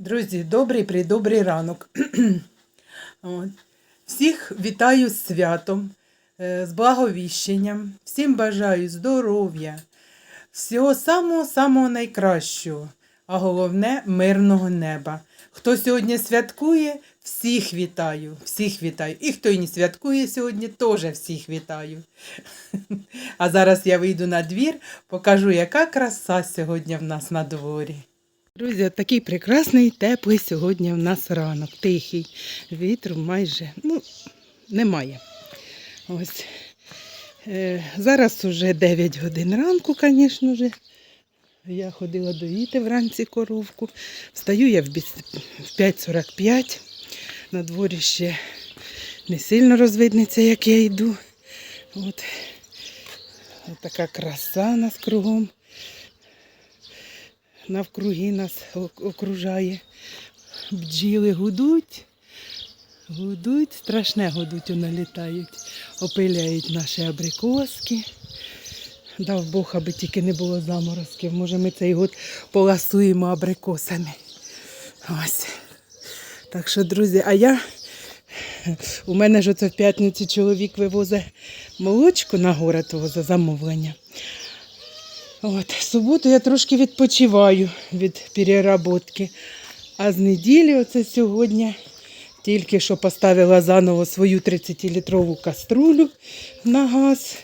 Друзі, добрий придобрий ранок. Всіх вітаю з святом, е, з благовіщенням. Всім бажаю здоров'я, всього самого-самого найкращого, а головне мирного неба. Хто сьогодні святкує, всіх вітаю, всіх вітаю. І хто і не святкує сьогодні, теж всіх вітаю. А зараз я вийду на двір, покажу, яка краса сьогодні в нас на дворі. Друзі, такий прекрасний, теплий сьогодні в нас ранок, тихий. Вітру майже ну, немає. Ось. Е, зараз уже 9 годин ранку, звісно ж. Я ходила доїти вранці коровку. Встаю я в 5.45. На дворі ще не сильно розвиднеться, як я йду. От. От така краса нас кругом навкруги нас окружає. Бджіли гудуть, гудуть, страшне гудуть, вони літають, опиляють наші абрикоски. Дав Бог, аби тільки не було заморозків. Може, ми цей год поласуємо абрикосами. Ось. Так що, друзі, а я. У мене ж оце в п'ятницю чоловік вивозить молочко на город за замовлення. От, в суботу я трошки відпочиваю від переработки. А з неділі, оце сьогодні, тільки що поставила заново свою 30-літрову каструлю на газ,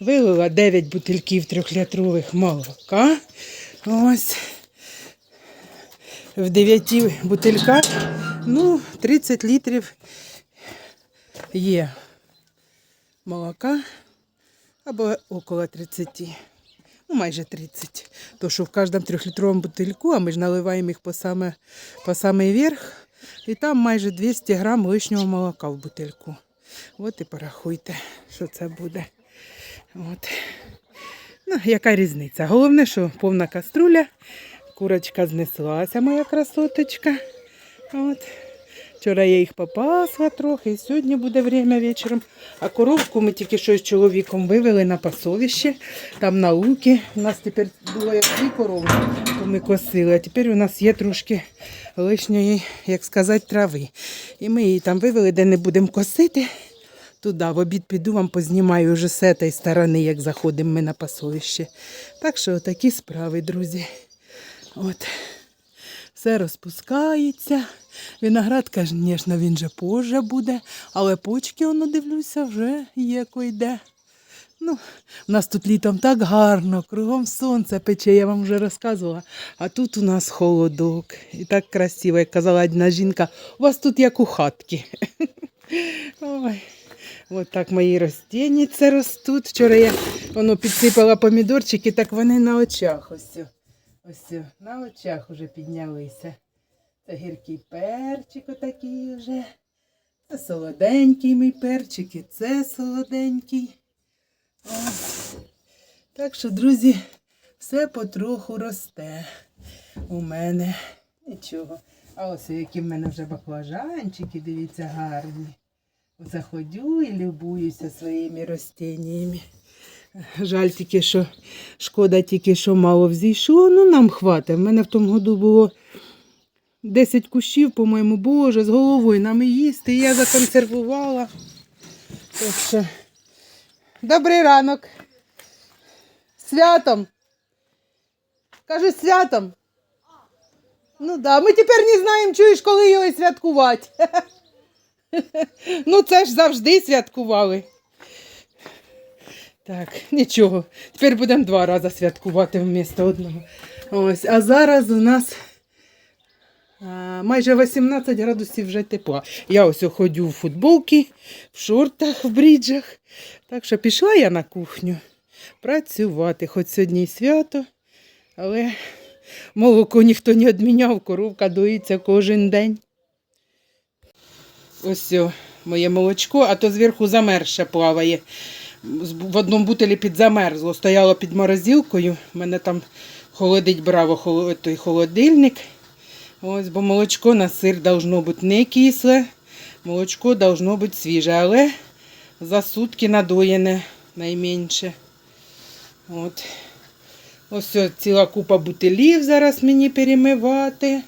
вилила 9 бутильків 3-літрових молока. Ось. В 9 бутильках, ну, 30 літрів є молока або около 30 ну, майже 30. То, що в кожному трьохлітровому бутильку, а ми ж наливаємо їх по саме, по самий верх, і там майже 200 грам лишнього молока в бутильку. От і порахуйте, що це буде. От. Ну, яка різниця? Головне, що повна каструля, курочка знеслася, моя красоточка. От. Вчора я їх попасла трохи, і сьогодні буде время вечором. А коровку ми тільки що з чоловіком вивели на пасовище, там на луки. У нас тепер було як дві корови, то ми косили. А тепер у нас є трошки лишньої, як сказати, трави. І ми її там вивели, де не будемо косити. Туди в обід піду вам познімаю вже з цієї сторони, як заходимо ми на пасовище. Так що такі справи, друзі. От. Все розпускається. Виноград, звісно, він же позже буде, але почки, воно дивлюся, вже є койде. Ну, у нас тут літом так гарно, кругом сонце пече, я вам вже розказувала. А тут у нас холодок. І так красиво, як казала одна жінка, у вас тут як у хатки. Ой. От так мої розтінниці ростуть. Вчора я воно підсипала помідорчики, так вони на очах ось. Ось на очах уже піднялися. Це гіркий перчик отакий вже. Це солоденький мій перчик, і це солоденький. Ось. Так що, друзі, все потроху росте у мене. Нічого. А ось які в мене вже баклажанчики, дивіться, гарні. Оце ходю і любуюся своїми ростіннями. Жаль тільки, що шкода тільки, що мало взійшло. Ну, нам хватить. В мене в тому году було 10 кущів, по-моєму, боже, з головою нам і їсти. Я законсервувала. Так що... Добрий ранок. Святом. Кажу, святом. Ну да, ми тепер не знаємо, чуєш, коли його святкувати. Ну, це ж завжди святкували. Так, нічого. Тепер будемо два рази святкувати вмісто одного. Ось, а зараз у нас а, майже 18 градусів вже тепла. Я ось ходю в футболці, в шортах, в бріджах. Так що пішла я на кухню працювати. Хоч сьогодні і свято, але молоко ніхто не відміняв, коровка доїться кожен день. Ось о, моє молочко, а то зверху замерше плаває. В одному бутилі підзамерзло, стояло під морозилкою. У мене там холодить браво той холодильник. Ось, бо молочко на сир должно бути не кисле, молочко должно бути свіже, але за сутки надоєне найменше. От. Ось ціла купа бутилів зараз мені перемивати.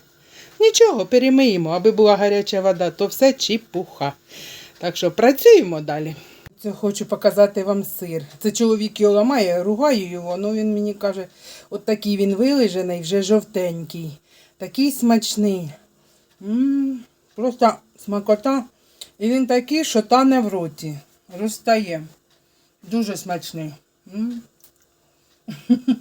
Нічого, перемиємо, аби була гаряча вода, то все чіпуха. Так що працюємо далі. Це хочу показати вам сир. Це чоловік його ламає, ругаю його, але він мені каже, от такий він вилежений, вже жовтенький. Такий смачний. м просто смакота. І він такий, що тане в роті. Розтає. Дуже смачний. м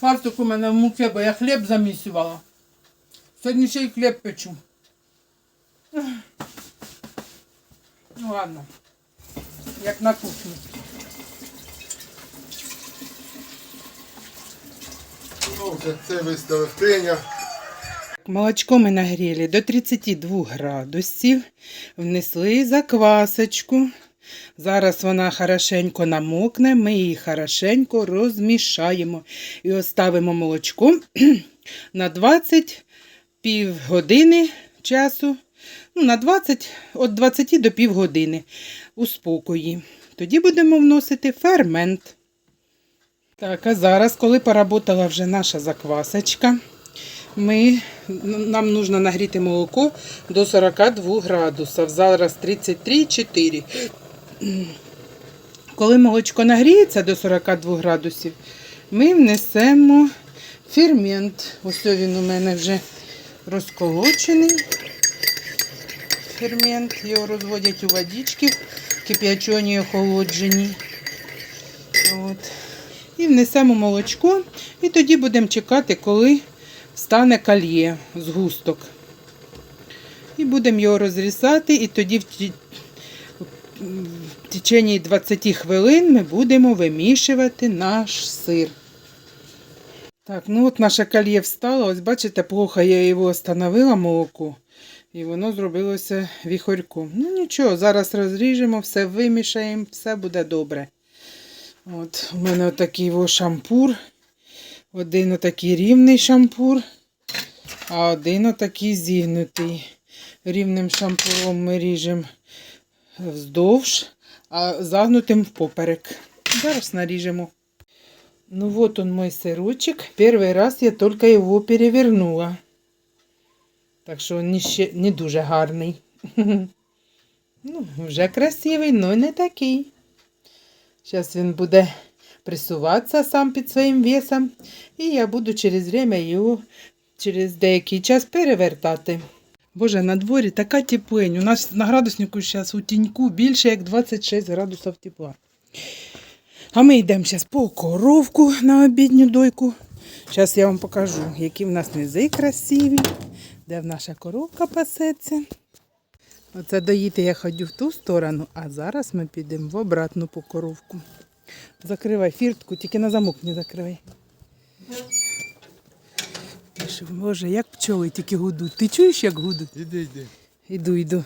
Фартук у мене в муки, бо я хліб замісювала. Сьогодні ще й хліб печу. Ну ладно. Як на кухні. Ну, вже це виставив. Молочко ми нагріли до 32 градусів. Внесли заквасочку. Зараз вона хорошенько намокне, ми її хорошенько розмішаємо і оставимо молочко на 20 півгодини часу. Ну, на 20, від 20 до півгодини у спокої. Тоді будемо вносити фермент. Так, а зараз, коли поработала вже наша заквасочка, ми, нам нужно нагріти молоко до 42 градусів. Зараз 33,4. Коли молочко нагріється до 42 градусів, ми внесемо фермент. Ось він у мене вже розколочений. Фермент. Його розводять у водички, кип'ячені, охолоджені. От. І внесемо молочко. І тоді будемо чекати, коли стане кальє, згусток. І будемо його розрізати, і тоді в течение 20 хвилин ми будемо вимішувати наш сир. Так, ну от наше кальє встало. Ось бачите, плохо я його остановила молоко. І воно зробилося віхорьком. Ну нічого, зараз розріжемо, все вимішаємо, все буде добре. От, у мене отакий во шампур. Один отакий рівний шампур, а один отакий зігнутий. Рівним шампуром ми ріжемо вздовж, а загнутим впоперек. Зараз наріжемо. Ну вот он мой сырочек. Первый раз я только его перевернула. Так що він ще, не дуже гарний. Ну, вже красивий, але не такий. Зараз він буде присуватися сам під своїм весом. І я буду через время його через деякий час перевертати. Боже, на дворі така теплень. У нас на градуснику зараз у тіньку більше як 26 градусів тепла. А ми йдемо зараз по коровку на обідню дойку. Зараз я вам покажу, які в нас низи красиві, де наша коровка пасеться. Оце доїти я ходю в ту сторону, а зараз ми підемо в обратну по коровку. Закривай фіртку, тільки на замок не закривай. Що, Боже, як пчоли тільки гудуть. Ти чуєш, як гудуть? Іди, йди. Іду, йду.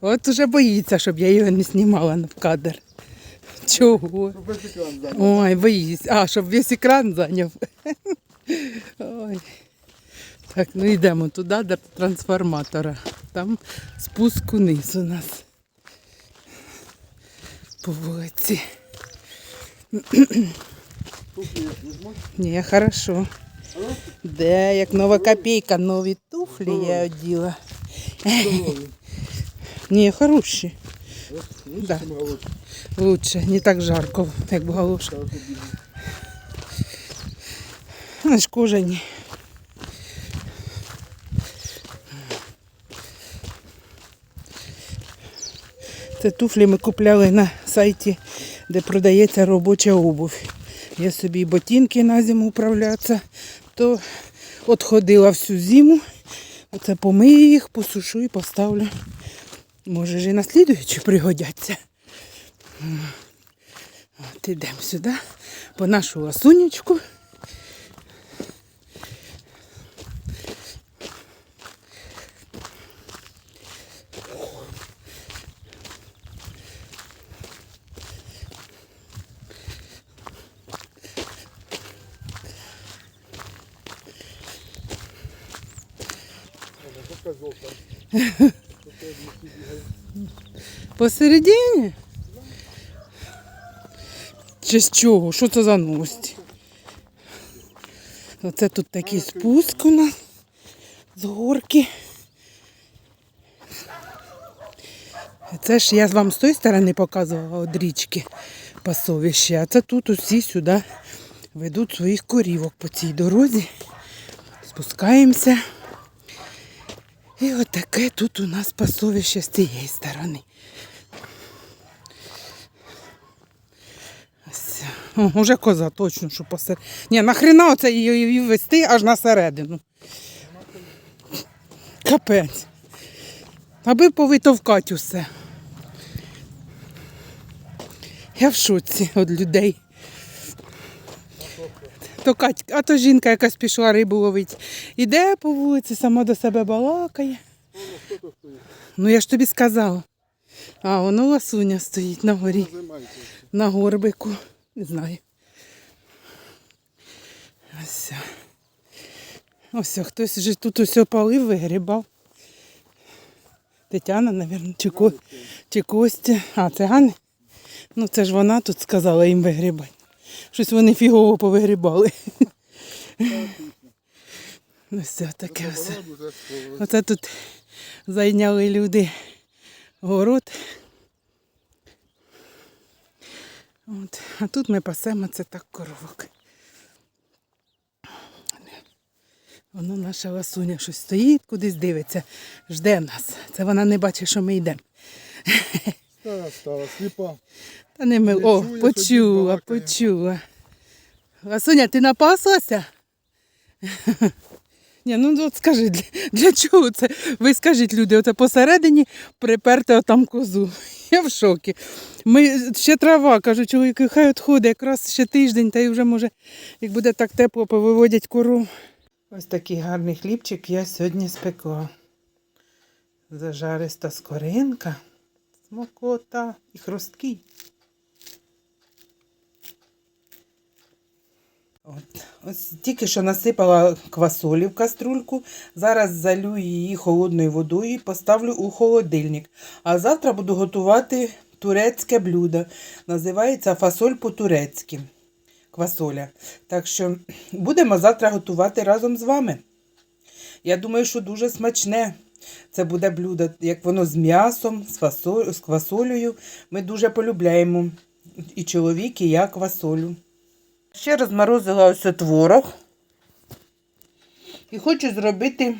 От уже боїться, щоб я його не знімала в кадр. Чого? Ой, боїсь. А, щоб весь екран зайняв. Ой. Так, ну йдемо туди до трансформатора. Там спуск униз у нас. По вулиці. Ні, хорошо. Де, як нова копійка, нові туфлі я оділа. Ні, хороші. Да. Лучше, не так жарко, як в галошах. Вони ж кожані. Це туфлі ми купляли на сайті, де продається робоча обувь. Я собі ботинки на зиму управлятися, то От всю зиму. Оце помию їх, посушу і поставлю. Може ж і на слідуючу пригодяться. От ідемо сюди по нашу ласунечку. Посередині? Чи з чого? Що це за новості? Оце тут такий спуск у нас з горки. Це ж я вам з тої сторони показувала від річки пасовище, а це тут усі сюди ведуть своїх корівок по цій дорозі. Спускаємося. І от тут у нас пасовище з цієї сторони. Уже коза, точно, що посеред. Ні, нахрена оце її вести аж на середину. Капець. Аби повитовкати усе. Я в шоці від людей. То Кать, а то жінка якась пішла рибу ловить. Іде по вулиці, сама до себе балакає. Ну я ж тобі сказала. А, воно ласуня стоїть на горі, на горбику. Не знаю. Ось. Ось хтось вже тут усе палив, вигрібав. Тетяна, мабуть, чи, Ко... чи Костя. А, це Ганна? Ну це ж вона тут сказала їм вигрібати. Щось вони фігово повигрібали. Ось таке все. Оце тут зайняли люди город. От. А тут ми пасемо це так коровок. Воно наша ласуня щось стоїть, кудись дивиться, жде нас. Це вона не бачить, що ми йдемо. Стара стала, сліпа. Та не ми. О, чує, почула, тоді почула. Ласуня, ти напаслася? Ні, ну от скажи, для, для чого це? Ви скажіть, люди, оце посередині приперте отам козу. Я в шокі. Ми ще трава, кажу, чоловіки, хай відходить, якраз ще тиждень, та й вже може, як буде так тепло, повиводять кору. Ось такий гарний хлібчик я сьогодні спекла. Зажариста скоринка, смакота і хрусткий. От. Ось тільки що насипала квасолі в каструльку. Зараз залю її холодною водою і поставлю у холодильник. А завтра буду готувати турецьке блюдо. Називається фасоль по-турецьки. Квасоля. Так що будемо завтра готувати разом з вами. Я думаю, що дуже смачне. Це буде блюдо, як воно з м'ясом, з, фасоль, з квасолею. Ми дуже полюбляємо. І чоловік, і я квасолю. Ще розморозила ось творог. І хочу зробити,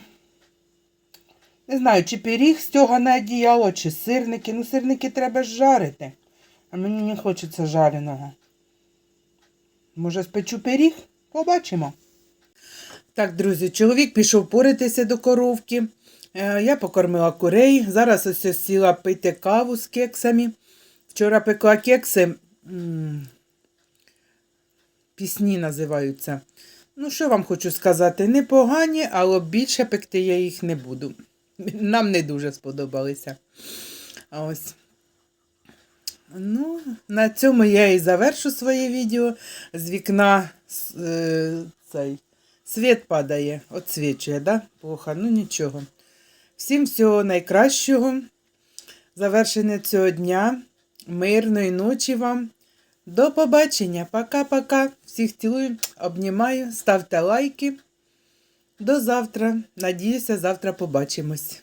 не знаю, чи пиріг з цього одіяло, чи сирники. Ну, сирники треба ж жарити. А мені не хочеться жареного. Може, спечу пиріг? Побачимо. Так, друзі, чоловік пішов поритися до коровки. Е, Я покормила курей. Зараз ось ось сіла пити каву з кексами. Вчора пекла кекси. Пісні називаються. Ну, що вам хочу сказати, непогані, але більше пекти я їх не буду. Нам не дуже сподобалися. Ось. Ну, на цьому я і завершу своє відео. З вікна е, цей світ падає, отсвічує, да? Плохо, ну нічого. Всім всього найкращого. Завершення цього дня. Мирної ночі вам. До побачення. Пока-пока. Всіх цілую, обнімаю, ставте лайки. До завтра. Надіюся, завтра побачимось.